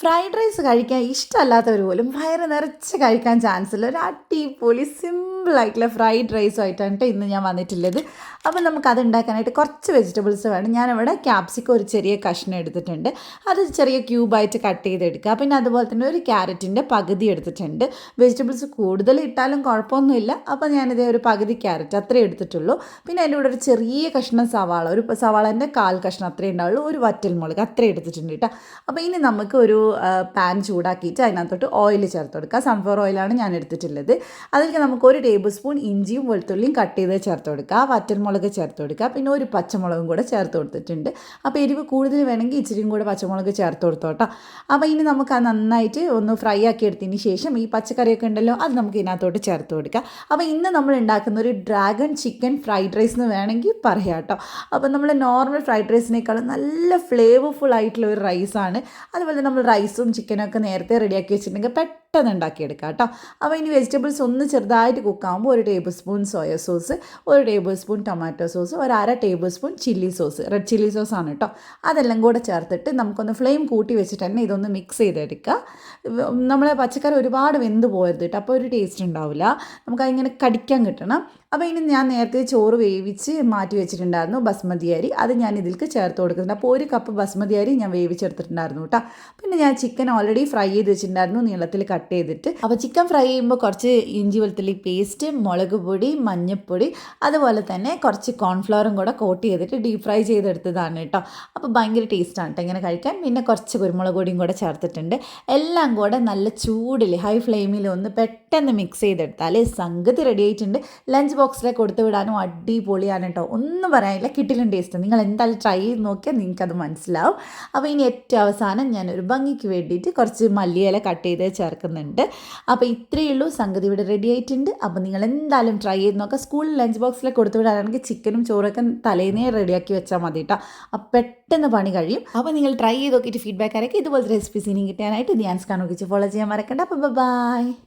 Fried rice കഴിക്കാൻ ഇഷ്ടമല്ലാത്തവർ പോലും വയറ് നിറച്ച് കഴിക്കാൻ ചാൻസ് ഉള്ള ഒരു അടിപൊളി സിമ്പിളായിട്ടുള്ള ഫ്രൈഡ് റൈസുമായിട്ടാണ് കേട്ടോ ഇന്ന് ഞാൻ വന്നിട്ടുള്ളത്. അപ്പോൾ നമുക്ക് അത് ഉണ്ടാക്കാനായിട്ട് കുറച്ച് വെജിറ്റബിൾസ് വേണം. ഞാനിവിടെ ക്യാപ്സിക്കം ഒരു ചെറിയ കഷ്ണം എടുത്തിട്ടുണ്ട്. അത് ചെറിയ ക്യൂബായിട്ട് കട്ട് ചെയ്തെടുക്കുക. പിന്നെ അതുപോലെ തന്നെ ഒരു ക്യാരറ്റിന്റെ പകുതി എടുത്തിട്ടുണ്ട്. വെജിറ്റബിൾസ് കൂടുതൽ ഇട്ടാലും കുഴപ്പമൊന്നുമില്ല. അപ്പോൾ ഞാനിതേ ഒരു പകുതി ക്യാരറ്റ് അത്രേ എടുത്തിട്ടുള്ളൂ. പിന്നെ അതിന്റെ കൂടെ ഒരു ചെറിയ കഷ്ണം സവാള ഒരു സവാളന്റെ കാൽ കഷ്ണം അത്രേ ഉണ്ടാവുള്ളൂ. ഒരു വറ്റൽമുളക് അത്രേ എടുത്തിട്ടുണ്ട് കേട്ടോ. അപ്പോൾ ഇനി നമുക്ക് ഒരു പാൻ ചൂടാക്കിയിട്ട് അതിനകത്തോട്ട് ഓയിൽ ചേർത്ത് കൊടുക്കുക. സൺഫ്ലവർ ഓയിലാണ് ഞാൻ എടുത്തിട്ടുള്ളത്. അതിലേക്ക് നമുക്ക് ഒരു ടേബിൾ സ്പൂൺ ഇഞ്ചിയും വെളുത്തുള്ളിയും കട്ട് ചെയ്ത് ചേർത്ത് കൊടുക്കുക. വറ്റൽമുളക് ചേർത്ത് കൊടുക്കുക. പിന്നെ ഒരു പച്ചമുളകും കൂടെ ചേർത്ത് കൊടുത്തിട്ടുണ്ട്. അപ്പോൾ എരിവ് കൂടുതൽ വേണമെങ്കിൽ ഇച്ചിരിയും കൂടെ പച്ചമുളക് ചേർത്ത് കൊടുത്തോട്ടോ അപ്പോൾ ഇനി നമുക്ക് ആ നന്നായിട്ട് ഒന്ന് ഫ്രൈ ആക്കി എടുത്തതിന് ശേഷം ഈ പച്ചക്കറിയൊക്കെ ഉണ്ടല്ലോ അത് നമുക്ക് ഇതിനകത്തോട്ട് ചേർത്ത് കൊടുക്കുക. അപ്പോൾ ഇന്ന് നമ്മൾ ഉണ്ടാക്കുന്ന ഒരു ഡ്രാഗൺ ചിക്കൻ ഫ്രൈഡ് റൈസ് എന്ന് വേണമെങ്കിൽ പറയാം കേട്ടോ അപ്പോൾ നമ്മൾ നോർമൽ ഫ്രൈഡ് റൈസിനേക്കാളും നല്ല ഫ്ലേവർഫുൾ ആയിട്ടുള്ള ഒരു റൈസാണ് അതുപോലെ നമ്മൾ റൈസും ചിക്കനൊക്കെ നേരത്തെ റെഡിയാക്കി വെച്ചിട്ടുണ്ടെങ്കിൽ പെട്ടെന്ന് ഉണ്ടാക്കിയെടുക്കാം കേട്ടോ. അപ്പോൾ ഇനി വെജിറ്റബിൾസ് ഒന്ന് ചെറുതായിട്ട് കുക്കാകുമ്പോൾ ഒരു ടേബിൾ സ്പൂൺ സോയ സോസ് ഒരു ടേബിൾ സ്പൂൺ ടൊമാറ്റോ സോസ് ഒരു അര tablespoon chilli sauce red chilli sauce ആണ് കേട്ടോ. അതെല്ലാം കൂടെ ചേർത്തിട്ട് നമുക്കൊന്ന് ഫ്ലെയിം കൂട്ടി വെച്ചിട്ട് തന്നെ ഇതൊന്ന് മിക്സ് ചെയ്തെടുക്കുക. നമ്മളെ പച്ചക്കറി ഒരുപാട് വെന്ത് പോകരുത് കേട്ടോ. അപ്പോൾ ഒരു ടേസ്റ്റ് ഉണ്ടാവില്ല. നമുക്കതിങ്ങനെ കടിക്കാൻ കിട്ടണം. അപ്പോൾ ഇനി ഞാൻ നേരത്തെ ചോറ് വേവിച്ച് മാറ്റി വെച്ചിട്ടുണ്ടായിരുന്നു ബസ്മതി അരി. അത് ഞാൻ ഇതിലേക്ക് ചേർത്ത് കൊടുക്കുന്നുണ്ട്. അപ്പോൾ ഒരു കപ്പ് ബസ്മതി അരി ഞാൻ വേവിച്ചെടുത്തിട്ടുണ്ടായിരുന്നു കേട്ടോ. പിന്നെ ചിക്കൻ ഓൾറെഡി ഫ്രൈ ചെയ്ത് വെച്ചിട്ടുണ്ടായിരുന്നു. നീളത്തിൽ കട്ട് ചെയ്തിട്ട്. അപ്പോൾ ചിക്കൻ ഫ്രൈ ചെയ്യുമ്പോൾ കുറച്ച് ഇഞ്ചി വെളുത്തുള്ളി പേസ്റ്റ് മുളക് പൊടി മഞ്ഞൾപ്പൊടി അതുപോലെ തന്നെ കുറച്ച് കോൺഫ്ലവറും കൂടെ കോട്ട് ചെയ്തിട്ട് ഡീപ് ഫ്രൈ ചെയ്തെടുത്തതാണ് കേട്ടോ. അപ്പോൾ ഭയങ്കര ടേസ്റ്റാണ് കേട്ടോ ഇങ്ങനെ കഴിക്കാൻ. പിന്നെ കുറച്ച് കുരുമുളക് പൊടിയും കൂടെ ചേർത്തിട്ടുണ്ട്. എല്ലാം കൂടെ നല്ല ചൂടിൽ ഹൈ ഫ്ലെയിമിൽ ഒന്ന് പെട്ടെന്ന് മിക്സ് ചെയ്തെടുത്താൽ സംഗതി റെഡി ആയിട്ടുണ്ട്. ലഞ്ച് ബോക്സിലേക്ക് കൊടുത്തു വിടാനും അടിപൊളിയാണ് കേട്ടോ ഒന്നും പറയാനില്ല കിട്ടിലും ടേസ്റ്റ് നിങ്ങൾ എന്തായാലും ട്രൈ ചെയ്ത് നോക്കിയാൽ നിങ്ങൾക്കത് മനസ്സിലാവും. അപ്പോൾ ഇനി ഏറ്റവും അവസാനം ഞാനൊരു ഭംഗിക്ക് വേണ്ടിയിട്ട് കുറച്ച് മല്ലിയില കട്ട് ചെയ്ത് ചേർക്കുന്നുണ്ട്. അപ്പോൾ ഇത്രയേ ഉള്ളൂ. സംഗതി ഇവിടെ റെഡി ആയിട്ടുണ്ട്. അപ്പോൾ നിങ്ങൾ എന്തായാലും ട്രൈ ചെയ്ത് നോക്കുക സ്കൂളിൽ ലഞ്ച് ബോക്സിലെ കൊടുത്തു വിടാനാണെങ്കിൽ ചിക്കനും ചോറൊക്കെ തലേന്നേ റെഡിയാക്കി വെച്ചാൽ മതി കേട്ടോ അപ്പോൾ പെട്ടെന്ന് പണി കഴിയും. അപ്പോൾ നിങ്ങൾ ട്രൈ ചെയ്ത് നോക്കിയിട്ട് ഫീഡ്ബാക്ക് ആരൊക്കെ ഇതുപോലത്തെ റെസിപ്പീസ് ഇനി കിട്ടാനായിട്ട് ധ്യാൻസ് കാണുക ഫോളോ ചെയ്യാൻ മറക്കണ്ട. അപ്പോൾ ബൈ